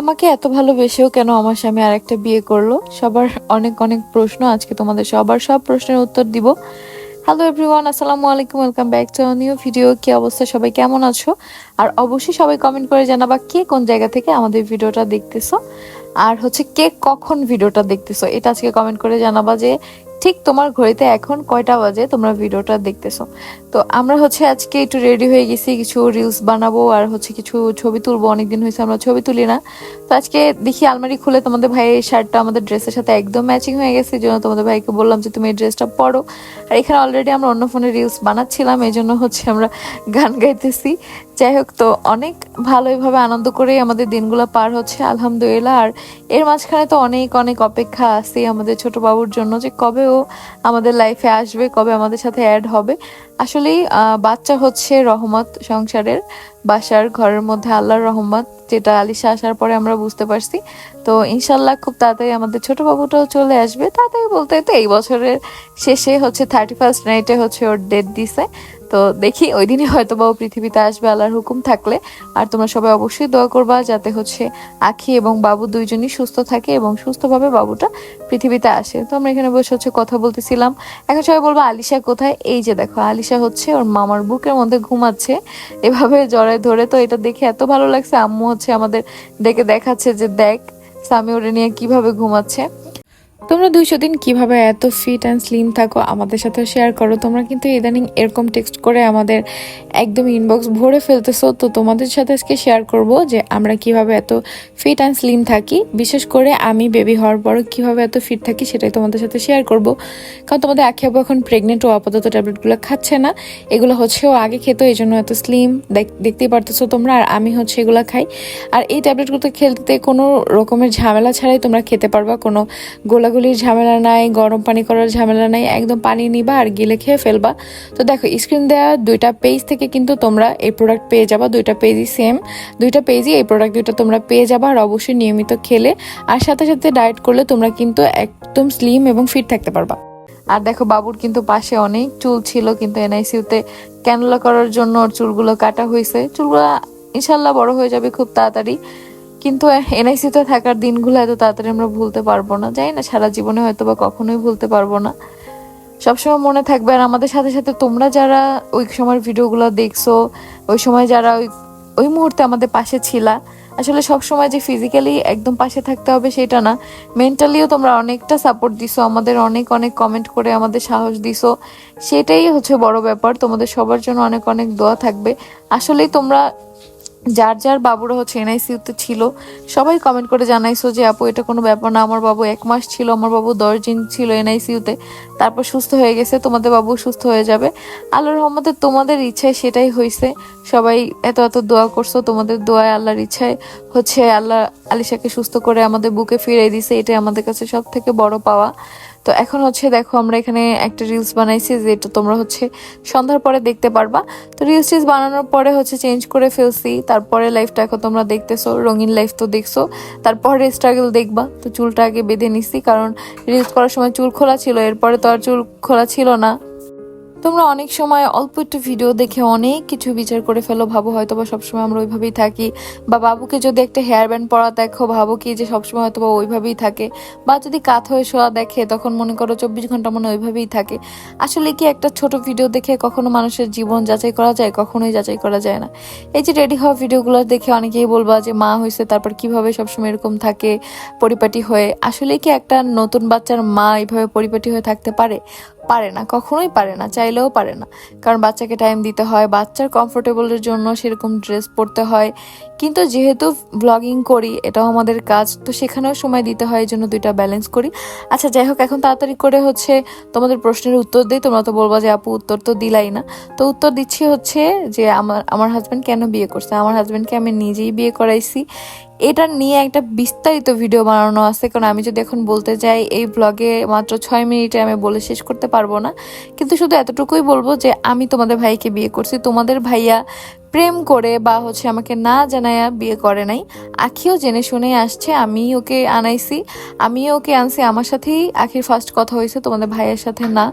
আমাকে এত ভালোবেসেও কেন আমার স্বামী আরেকটা বিয়ে করল? সবার অনেক অনেক প্রশ্ন, আজকে তোমাদের সবার সব প্রশ্নের উত্তর দিব। হ্যালো এভরিওয়ান আসসালামু আলাইকুম welcome back to new video কি অবস্থা? সবাই কেমন আছো? আর অবশ্যই সবাই কমেন্ট করে জানাবা কে কোন জায়গা থেকে আমাদের ভিডিওটা দেখতেছো। আর হচ্ছে কে কখন ভিডিওটা দেখতেছো, এটা আজকে কমেন্ট করে জানাবা যে ঠিক তোমার ঘড়িতে এখন কয়টা বাজে তোমরা ভিডিওটা দেখতেছো। তো আমরা হচ্ছে আজকে একটু রেডি হয়ে গেছি, কিছু রিলস বানাবো আর হচ্ছে কিছু ছবি তুলবো, অনেকদিন হয়েছে আমরা ছবি তুলি না। তো আজকে দেখি আলমারি খুলে তোমাদের ভাইয়ের শার্টটা আমাদের ড্রেসের সাথে একদম ম্যাচিং হয়ে গেছে, এই জন্য তোমাদের ভাইকে বললাম যে তুমি এই ড্রেসটা পরো। আর এখানে অলরেডি আমরা অন্য ফোনে রিলস বানাচ্ছিলাম, এই জন্য হচ্ছে আমরা গান গাইতেছি। যাই হোক, তো অনেক ভালোইভাবে আনন্দ করে আমাদের দিনগুলো পার হচ্ছে, আলহামদুলিল্লাহ। আর এর মাঝখানে তো অনেক অনেক অপেক্ষা আছে আমাদের ছোট বাবুর জন্য যে কবে ও আমাদের লাইফে আসবে, কবে আমাদের সাথে অ্যাড হবে। আসলেই বাচ্চা হচ্ছে রহমত সংসারের বাসার ঘরের মধ্যে আল্লাহর রহমত, যেটা আলিশা আসার পরে আমরা বুঝতে পারছি। তো ইনশাল্লাহ খুব তাড়াতাড়ি আমাদের ছোট বাবুটাও চলে আসবে। তাড়াতাড়ি বলতে তো এই বছরের শেষে হচ্ছে থার্টি ফার্স্ট নাইটে হচ্ছে ওর ডেট দিছে। তো দেখি, ওই দিনই হয়তো বা পৃথিবীতে আসবে, আল্লাহর হুকুম থাকলে। আর তোমরা সবাই অবশ্যই দোয়া করবা যাতে হচ্ছে আখি এবং বাবু দুইজনই সুস্থ থাকে এবং সুস্থভাবে বাবুটা পৃথিবীতে আসে। তো আমরা এখানে বসে হচ্ছে কথা বলতেছিলাম। এখন সবাই বলব, আলিশা কোথায়? এই যে দেখো, আলিশা হচ্ছে ওর মামার বুকের মধ্যে ঘুমাচ্ছে। এভাবে জড়ায় ধরে তো এটা দেখে এত ভালো লাগছে। আম্মু হচ্ছে আমাদের ডেকে দেখাচ্ছে যে, দেখ স্বামী ওরে নিয়ে কীভাবে ঘুমাচ্ছে। তোমরা দুইশো দিন কীভাবে এত ফিট অ্যান্ড স্লিম থাকো, আমাদের সাথে শেয়ার করো। তোমরা কিন্তু ইদানিং এরকম টেক্সট করে আমাদের একদম ইনবক্স ভরে ফেলতেছো। তো তোমাদের সাথে আজকে শেয়ার করব যে আমরা কীভাবে এত ফিট অ্যান্ড স্লিম থাকি। বিশেষ করে আমি বেবি হওয়ার পর কীভাবে এত ফিট থাকি সেটাই তোমাদের সাথে শেয়ার করব। কারণ তোমাদের আখি এখন প্রেগনেন্ট ও আপাতত ট্যাবলেটগুলো খাচ্ছে না। এগুলো হচ্ছে ও আগে খেতো, এই জন্য এত স্লিম দেখতেই পারতেছো তোমরা, আর আমি হচ্ছে এগুলো খাই। আর এই ট্যাবলেটগুলো খেলতে কোনো রকমের ঝামেলা ছাড়াই তোমরা খেতে পারবা। কোনো গোলাগুলির ঝামেলা নাই, গরম পানি করার ঝামেলা নাই, একদম পানি নিবা আর গিলে খেয়ে ফেলবা। তো দেখো স্ক্রিন দেওয়া দুইটা পেজ থেকে কিন্তু তোমরা এই প্রোডাক্ট পেয়ে যাবা, দুইটা পেজই সেম দুইটা পেজই এই প্রোডাক্ট দুইটা তোমরা পেয়ে যাবা আর অবশ্যই নিয়মিত খেলে। আর সাথে সাথে ডায়েট করলে তোমরা কিন্তু একদম স্লিম এবং ফিট থাকতে পারবা। আর দেখো, বাবুর কিন্তু পাশে অনেক চুল ছিল, কিন্তু এনআইসিউতে ক্যানুলা করার জন্য চুলগুলো কাটা হয়েছে চুলগুলো ইনশাল্লাহ বড় হয়ে যাবে খুব তাড়াতাড়ি। কিন্তু এনআইসিতে থাকার দিনগুলো এত তাড়াতাড়ি আমরা ভুলতে পারব না। জানি না, সারা জীবনে হয়তো বা কখনোই ভুলতে পারব না। সবসময় মনে থাকবে, আর আমাদের সাথে সাথে তোমরা যারা ওই সময়ের ভিডিওগুলো দেখছ, ওই সময় যারা ওই ওই মুহূর্তে আমাদের পাশে ছিলা, আসলে সব সময় যে ফিজিক্যালি একদম পাশে থাকতে হবে সেটা না। মেন্টালিও তোমরা অনেকটা সাপোর্ট দিছো, আমাদের অনেক অনেক কমেন্ট করে আমাদের সাহস দিছো। সেটাই হচ্ছে বড় ব্যাপার, তোমাদের সবার জন্য অনেক অনেক দোয়া থাকবে। আসলেই তোমরা যার যার বাবুরা হচ্ছে এনআইসিউতে ছিল, সবাই কমেন্ট করে জানাইছো যে আপু, এটা কোনো ব্যাপার না, আমার বাবু এক মাস ছিল, আমার বাবু দশ দিন ছিল এনআইসিউতে তারপর সুস্থ হয়ে গেছে, তোমাদের বাবু সুস্থ হয়ে যাবে। আল্লাহর রহমতে তোমাদের ইচ্ছায় সেটাই হয়েছে সবাই এত এত দোয়া করছ, তোমাদের দোয়ায় আল্লাহর ইচ্ছায় হচ্ছে আল্লাহ আলিশাকে সুস্থ করে আমাদের বুকে ফিরিয়ে দিছে, এটাই আমাদের কাছে সব থেকে বড় পাওয়া। তো এখন হচ্ছে দেখো আমরা এখানে একটা রিলস বানাইছি যেটা তোমরা হচ্ছে সন্ধ্যার পরে দেখতে পারবা। তো রিলস টিলস বানানোর পরে হচ্ছে চেঞ্জ করে ফেলছি। তারপরে লাইফটা এখন তোমরা দেখতেছো, রঙিন লাইফ তো দেখছ। তারপরে স্ট্রাগল দেখবা। তো চুলটা আগে বেঁধে নিছি কারণ রিলস করার সময় চুল খোলা ছিল, এরপরে তো আর চুল খোলা ছিল না। তোমরা অনেক সময় অল্প একটু ভিডিও দেখে অনেক কিছু বিচার করে ফেলো, ভাবো হয়তো বা সবসময় আমরা ওইভাবেই থাকি। বা বাবুকে যদি একটা হেয়ার ব্যান্ড পরা দেখো, ভাবো কি যে সবসময় হয়তো বা ওইভাবেই থাকে। বা যদি কাত হয়ে শোয়া দেখে, তখন মনে করো চব্বিশ ঘণ্টা মনে ওইভাবেই থাকে। আসলে কি একটা ছোট ভিডিও দেখে কখনো মানুষের জীবন যাচাই করা যায়, কখনোই যাচাই করা যায় না। এই যে রেডি হওয়া ভিডিওগুলো দেখে অনেকেই বলবা যে মা হয়েছে, তারপর কীভাবে সবসময় এরকম থাকে পরিপাটি হয়ে। আসলে কি একটা নতুন বাচ্চার মা এইভাবে পরিপাটি হয়ে থাকতে পারে? পারে না, কখনোই পারে না, চাইলেও পারে না। কারণ বাচ্চাকে টাইম দিতে হয়, বাচ্চার কমফোর্টেবলের জন্য সেরকম ড্রেস পরতে হয়। কিন্তু যেহেতু ব্লগিং করি, এটাও আমাদের কাজ, তো সেখানেও সময় দিতে হয় এই জন্য দুইটা ব্যালেন্স করি। আচ্ছা যাই হোক, এখন তাড়াতাড়ি করে হচ্ছে তোমাদের প্রশ্নের উত্তর দিই। তোমরা তো বলবা যে, আপু, উত্তর তো দিলাই না। তো উত্তর দিচ্ছি হচ্ছে যে, আমার আমার হাজব্যান্ড কেন বিয়ে করছে? আমার হাজব্যান্ডকে আমি নিজেই বিয়ে করাইছি। এটা নিয়ে একটা বিস্তারিত ভিডিও বানানো আছে, কারণ আমি যদি এখন বলতে যাই, এই ব্লগে মাত্র ছয় মিনিটে আমি বলে শেষ করতে পারব না। কিন্তু শুধু এতটুকুই বলব যে, আমি তোমাদের ভাইকে বিয়ে করছি। তোমাদের ভাইয়া প্রেম করে বা হচ্ছে আমাকে না জানায়া বিয়ে করে নাই। আখিও জেনে শুনে আসছে আমি ওকে আনাইছি আমি ওকে আনছি। আমার সাথেই আখির ফার্স্ট কথা হয়েছে, তোমাদের ভাইয়ের সাথে না।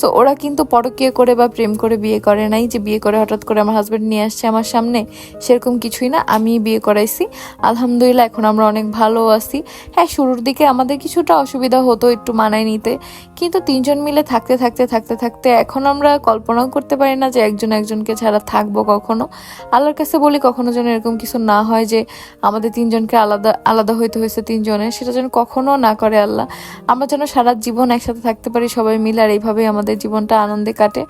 সো ওরা কিন্তু পরকীয় করে বা প্রেম করে বিয়ে করে নাই যে বিয়ে করে হঠাৎ করে আমার হাজব্যান্ড নিয়ে আসছে আমার সামনে, সেরকম কিছুই না। আমি বিয়ে করাইছি। আলহামদুলিল্লাহ, এখন আমরা অনেক ভালো আছি। হ্যাঁ শুরুর দিকে আমাদের কিছুটা অসুবিধা হতো একটু মানায় নিতে। কিন্তু তিনজন মিলে থাকতে থাকতে থাকতে থাকতে এখন আমরা কল্পনাও করতে পারি না যে একজন একজনকে ছাড়া থাকব কখনো। আল্লাহর কাছে বলি কখনো যেন এরকম কিছু না হয় যে আমাদের তিনজনকে আলাদা আলাদা হইতে হয়েছে তিনজনের, সেটা যেন কখনো না করে আল্লাহ। আমরা যেন সারা জীবন একসাথে থাকতে পারি, সবাই মিলে, আর এইভাবেই আমাদের জীবনটা আনন্দে কাটে।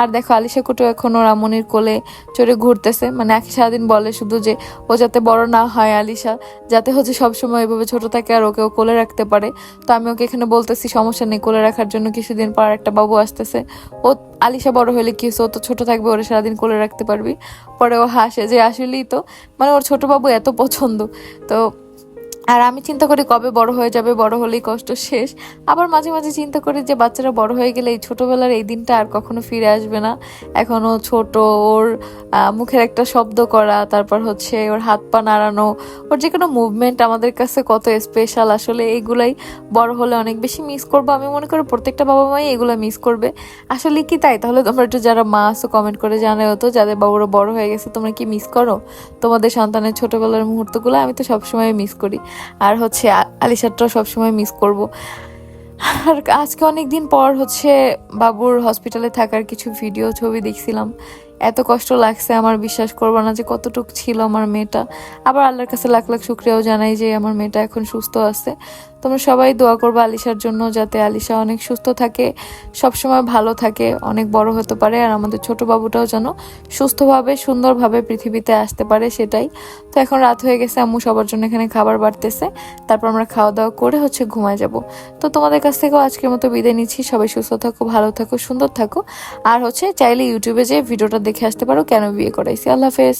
আর দেখো, আলিশা কুটু এখন ওর আমনির কোলে চড়ে ঘুরতেছে। মানে আখি সারাদিন বলে শুধু যে ও যাতে বড় না হয় আলিশা, যাতে হচ্ছে সবসময় এভাবে ছোট থাকে আর ওকে ও কোলে রাখতে পারে। তো আমি ওকে এখানে বলতেছি, সমস্যা নেই, কোলে রাখার জন্য কিছুদিন পর একটা বাবু আসতেছে। ও আলিশা বড় হলে কি হচ্ছে ও তো ছোট থাকবে, ওরা সারাদিন কোলে রাখতে পারবি? পরে ও হাসে যে আসলেই তো। মানে ওর ছোট বাবু এত পছন্দ। তো আর আমি চিন্তা করি কবে বড় হয়ে যাবে, বড় হলেই কষ্ট শেষ। আবার মাঝে মাঝে চিন্তা করি যে বাচ্চারা বড় হয়ে গেলে এই ছোটোবেলার এই দিনটা আর কখনো ফিরে আসবে না। এখনও ছোট, ওর মুখের একটা শব্দ করা, তারপর হচ্ছে ওর হাত পা নাড়ানো, ওর যে কোনো মুভমেন্ট আমাদের কাছে কত স্পেশাল আসলে এইগুলাই বড় হলে অনেক বেশি মিস করব। আমি মনে করি প্রত্যেকটা বাবা মাই এগুলো মিস করবে। আসলে কি তাই? তাহলে তোমরা একটু যারা মা আছো কমেন্ট করে জানাও তো। যাদের বাবুরা বড় হয়ে গেছে, তোমরা কি মিস করো? তোমাদের সন্তানের ছোটবেলার মুহূর্তগুলো আমি তো সবসময় মিস করি। আর হচ্ছে আ- আলিশারটাও সবসময় মিস করব। আর আজকে অনেক দিন পর হচ্ছে বাবুর হসপিটালে থাকার কিছু ভিডিও ছবি দেখছিলাম। এত কষ্ট লাগছে, আমার বিশ্বাস করব না যে কতটুক ছিল আমার মেয়েটা। আবার আল্লাহর কাছে লাখ লাখ শুক্রিয়াও জানাই যে আমার মেয়েটা এখন সুস্থ আছে। তোমরা সবাই দোয়া করবে আলিশার জন্য যাতে আলিশা অনেক সুস্থ থাকে, সবসময় ভালো থাকে, অনেক বড় হতে পারে। আর আমাদের ছোট বাবুটাও যেন সুস্থভাবে, সুন্দরভাবে পৃথিবীতে আসতে পারে সেটাই। তো এখন রাত হয়ে গেছে, আম্মু সবার জন্য এখানে খাবার বাড়তেছে। তারপর আমরা খাওয়া দাওয়া করে হচ্ছে ঘুমায় যাব। তো তোমাদের কাছ থেকেও আজকের মতো বিদায় নিচ্ছি। সবাই সুস্থ থাকো, ভালো থাকো, সুন্দর থাকো। আর হচ্ছে চাইলে ইউটিউবে যে ভিডিওটা দেখে আসতে পারো। কেন বিয়ে করাইছি? আল্লাহ হাফেজ।